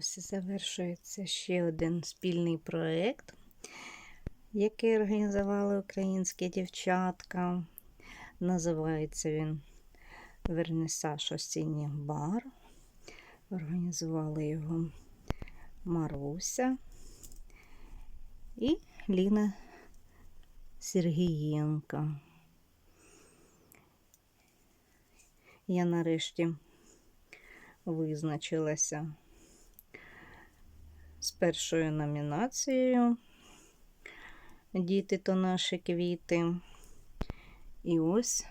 Ось завершується ще один спільний проєкт, який організували українські дівчатка. Називається він Вернісаж осінніх бар. Організували його Маруся і Ліна Сергієнка. Я нарешті визначилася з першою номінацією Діти то наші квіти. І ось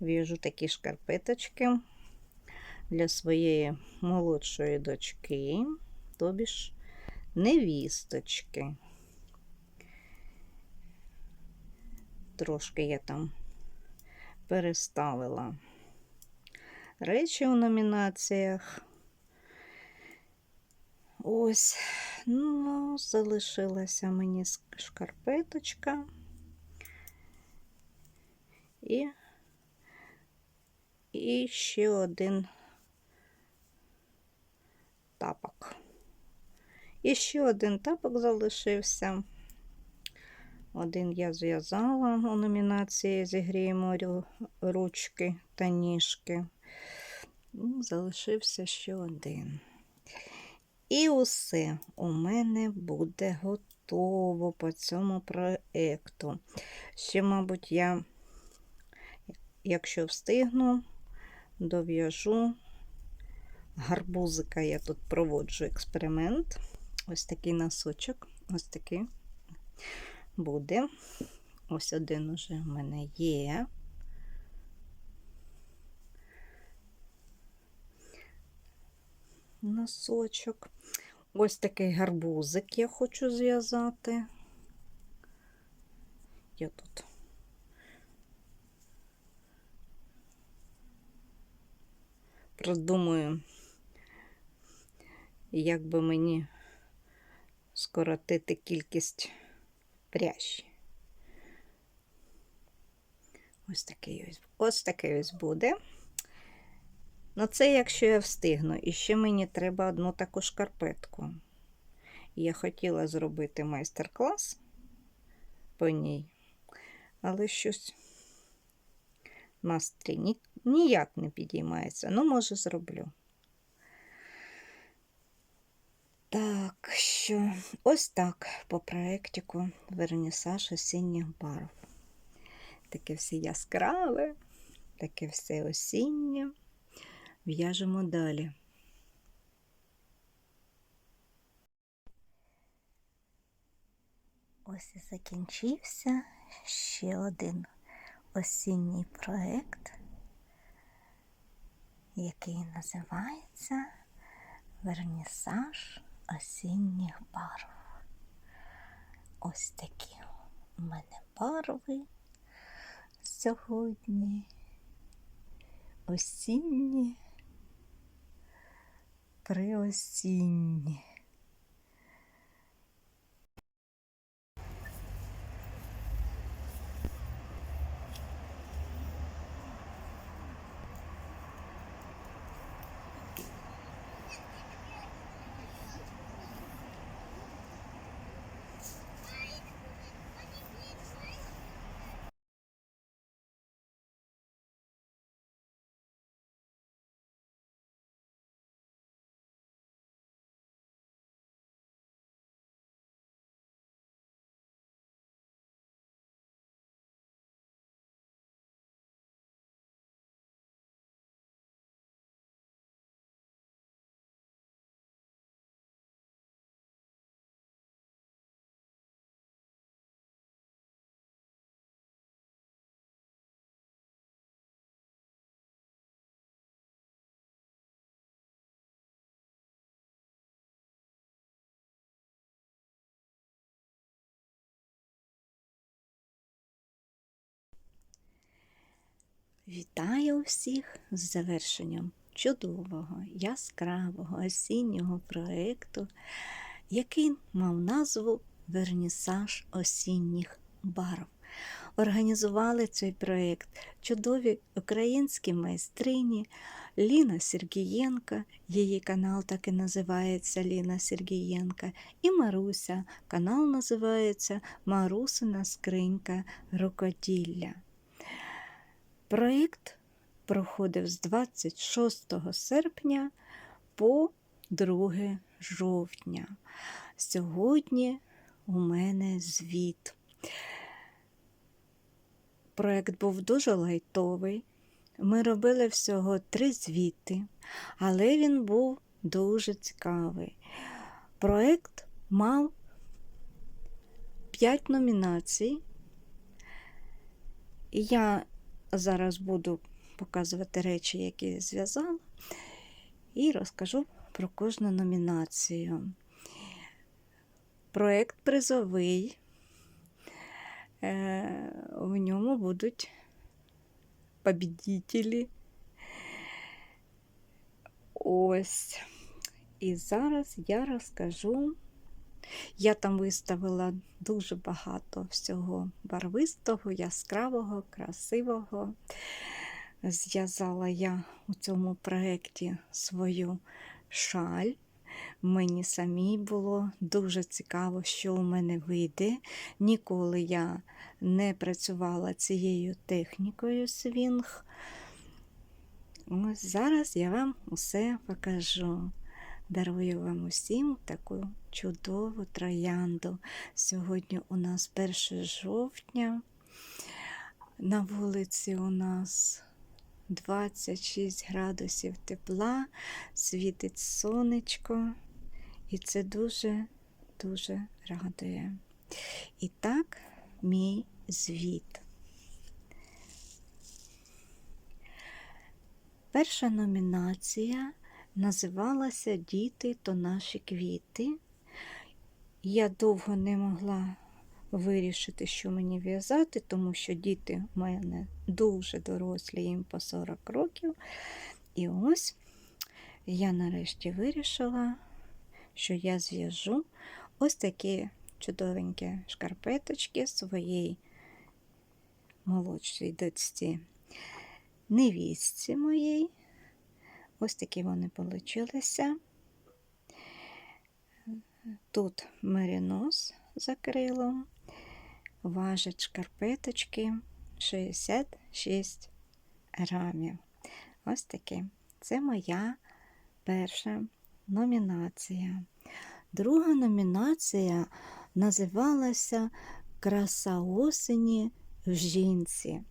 в'яжу такі шкарпеточки для своєї молодшої дочки, тобі ж невісточки. Трошки я там переставила речі у номінаціях. Ось, ну, залишилася мені шкарпеточка. І, і ще один тапок. І ще один тапок залишився. Один я зв'язала у номінації Зігріємо ручки та ніжки. Залишився ще один. І усе у мене буде готово по цьому проєкту. Ще, мабуть, я, якщо встигну, дов'яжу гарбузика. Я тут проводжу експеримент. Ось такий носочок, ось такий буде. Ось один уже в мене є. Носочок. Ось такий гарбузик я хочу зв'язати. Я тут. Роздумую, як би мені скоротити кількість пряжі. Ось такий ось, ось такий ось буде. Ну, це якщо я встигну. І ще мені треба одну таку шкарпетку. Я хотіла зробити майстер-клас по ній, але щось настрій ні, ніяк не підіймається. Ну, може, зроблю. Так, що ось так по проєктику Вернісаж осінніх барв. Таке все яскраве, таке все осіннє. В'яжемо далі. Ось і закінчився ще один осінній проєкт, який називається Вернісаж осінніх барв. Ось такі у мене барви сьогодні. Осінні, приосінні. Вітаю всіх з завершенням чудового, яскравого осіннього проєкту, який мав назву Вернісаж осінніх барв. Організували цей проєкт чудові українські майстрині Ліна Сергієнка, її канал так і називається Ліна Сергієнка, і Маруся. Канал називається Марусина скринька рукоділля. Проєкт проходив з 26 серпня по 2 жовтня. Сьогодні у мене звіт. Проєкт був дуже лайтовий. Ми робили всього три звіти, але він був дуже цікавий. Проєкт мав 5 номінацій. Я зараз буду показувати речі, які зв'язала, і розкажу про кожну номінацію. Проєкт призовий. Е, в ньому будуть побідітелі. Ось. І зараз я розкажу. Я там виставила дуже багато всього барвистого, яскравого, красивого. Зв'язала я у цьому проєкті свою шаль. Мені самій було дуже цікаво, що у мене вийде. Ніколи я не працювала цією технікою свінг. Ось зараз я вам усе покажу. Дарую вам усім таку чудову троянду. Сьогодні у нас 1 жовтня. На вулиці у нас 26 градусів тепла, світить сонечко, і це дуже-дуже радує. І так, мій звіт. Перша номінація називалася Діти то наші квіти. Я довго не могла вирішити, що мені в'язати, тому що діти в мене дуже дорослі, їм по 40 років. І ось я нарешті вирішила, що я зв'яжу ось такі чудовенькі шкарпеточки своїй молодшій дочці, невістці моїй. Ось такі вони получилися. Тут меринос за крилом, важить шкарпеточки 66 грамів. Ось такі. Це моя перша номінація. Друга номінація називалася Краса осені в жінці.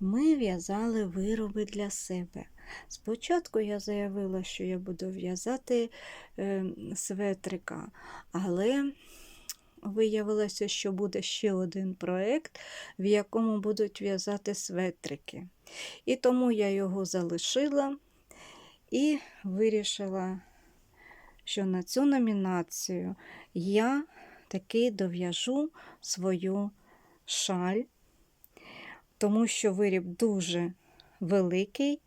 Ми в'язали вироби для себе. Спочатку я заявила, що я буду в'язати е, светрика, але виявилося, що буде ще один проєкт, в якому будуть в'язати светрики. І тому я його залишила і вирішила, що на цю номінацію я таки дов'яжу свою шаль, тому що виріб дуже великий,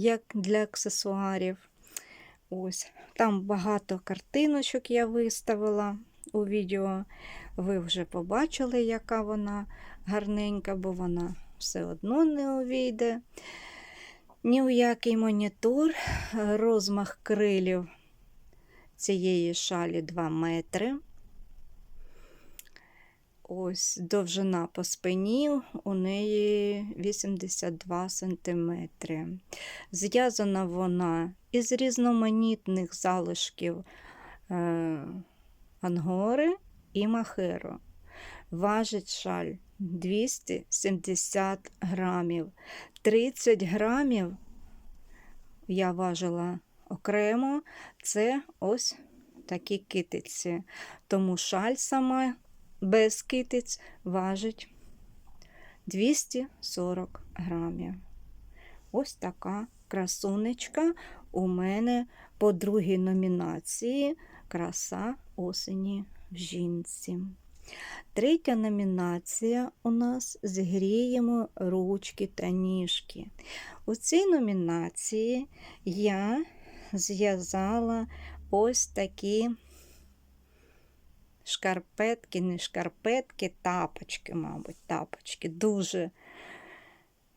як для аксесуарів. Ось, Там багато картиночок я виставила у відео. Ви вже побачили, яка вона гарненька, бо вона все одно не увійде. Ні у який монітор, розмах крилів цієї шалі 2 метри. Ось довжина по спині у неї 82 см. Зв'язана вона із різноманітних залишків е, ангори і махеро. Важить шаль 270 грамів. 30 грамів я важила окремо, це ось такі китиці. Тому шаль сама без китиць важить 240 грамів. Ось така красунечка у мене по другій номінації Краса осені в жінці. Третя номінація у нас зігріємо ручки та ніжки. У цій номінації я зв'язала ось такі шкарпетки, не шкарпетки, тапочки, мабуть, тапочки. Дуже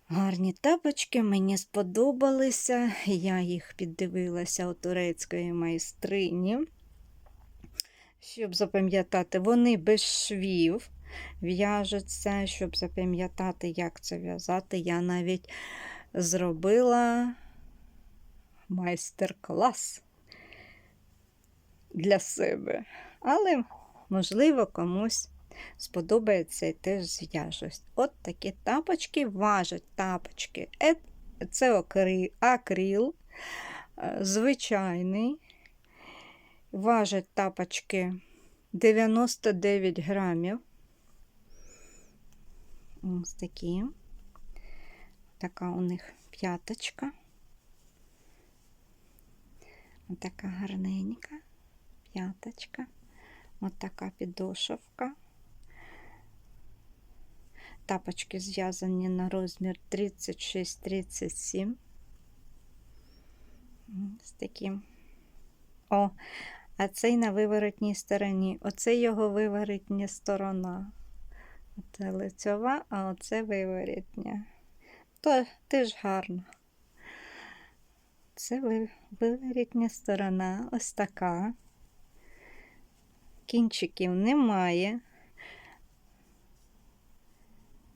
гарні тапочки, мені сподобалися. Я їх піддивилася у турецької майстрині. Щоб запам'ятати, вони без швів в'яжуться, щоб запам'ятати, як це в'язати. Я навіть зробила майстер-клас для себе. Але, можливо, комусь сподобається і теж зв'яжусь. От такі тапочки важать тапочки. Е, це акрил, е, звичайний. Важать тапочки 99 грамів. Ось такі. Така у них п'яточка. Така гарненька п'яточка. Ось така підошовка. Тапочки зв'язані на розмір 36-37. Ось такі. О, а цей на виворотній стороні. Оце його виворотня сторона. Оце лицьова, а оце виворотня. То теж гарно. Це виворотня сторона, ось така. Кінчиків немає.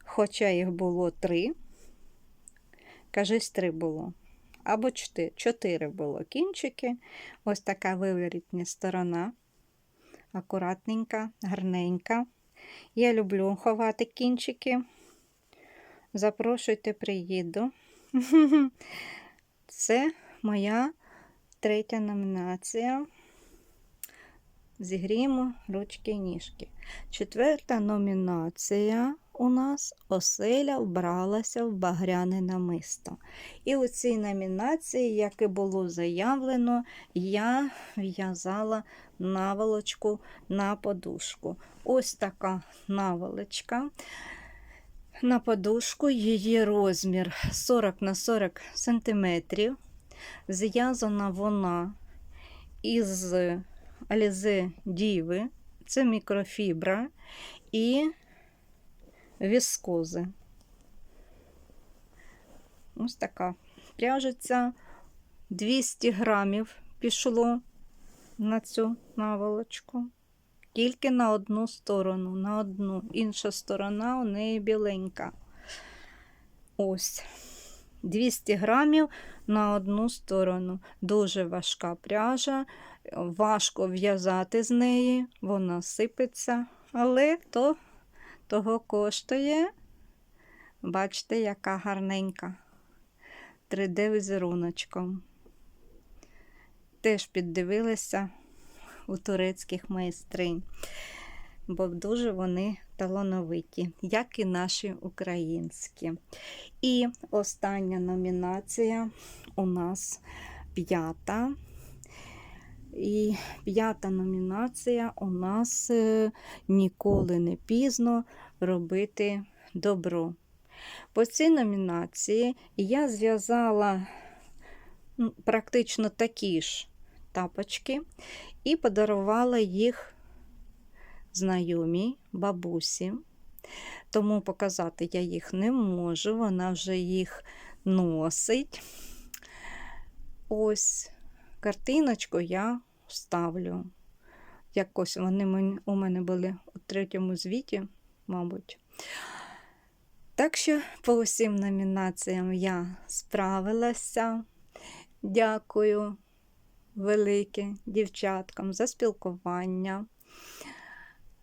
Хоча їх було три. Кажись, три було. Або чотири. Чотири було кінчики. Ось така виворітня сторона. Акуратненька, гарненька. Я люблю ховати кінчики. Запрошуйте, приїду. Це моя третя номінація. Зігріємо ручки і ніжки. Четверта номінація у нас оселя вбралася в багряне намисто. І у цій номінації, як і було заявлено, я в'язала наволочку на подушку. Ось така наволочка. На подушку її розмір 40 на 40 см. Зв'язана вона із Алізе Діви, це мікрофібра і віскози. Ось така. Пряжеться 200 грамів пішло на цю наволочку. Тільки на одну сторону, на одну. Інша сторона у неї біленька. Ось. 200 грамів на одну сторону. Дуже важка пряжа, важко в'язати з неї, вона сипеться, але то того коштує. Бачите, яка гарненька. 3D візеруночком. Теж піддивилися у турецьких майстринь, бо дуже вони талановиті, як і наші українські. І остання номінація у нас п'ята. І п'ята номінація у нас е, ніколи не пізно робити добро. По цій номінації я зв'язала практично такі ж тапочки і подарувала їх знайомій бабусі. Тому показати я їх не можу, вона вже їх носить. Ось картиночку я вставлю. Якось вони у мене були у третьому звіті, мабуть. Так що, по усім номінаціям я справилася. Дякую велике дівчаткам за спілкування,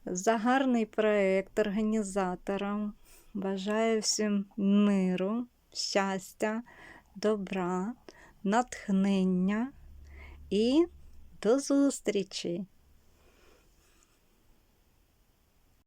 за гарний проєкт організаторам. Бажаю всім миру, щастя, добра, натхнення і до зустрічі!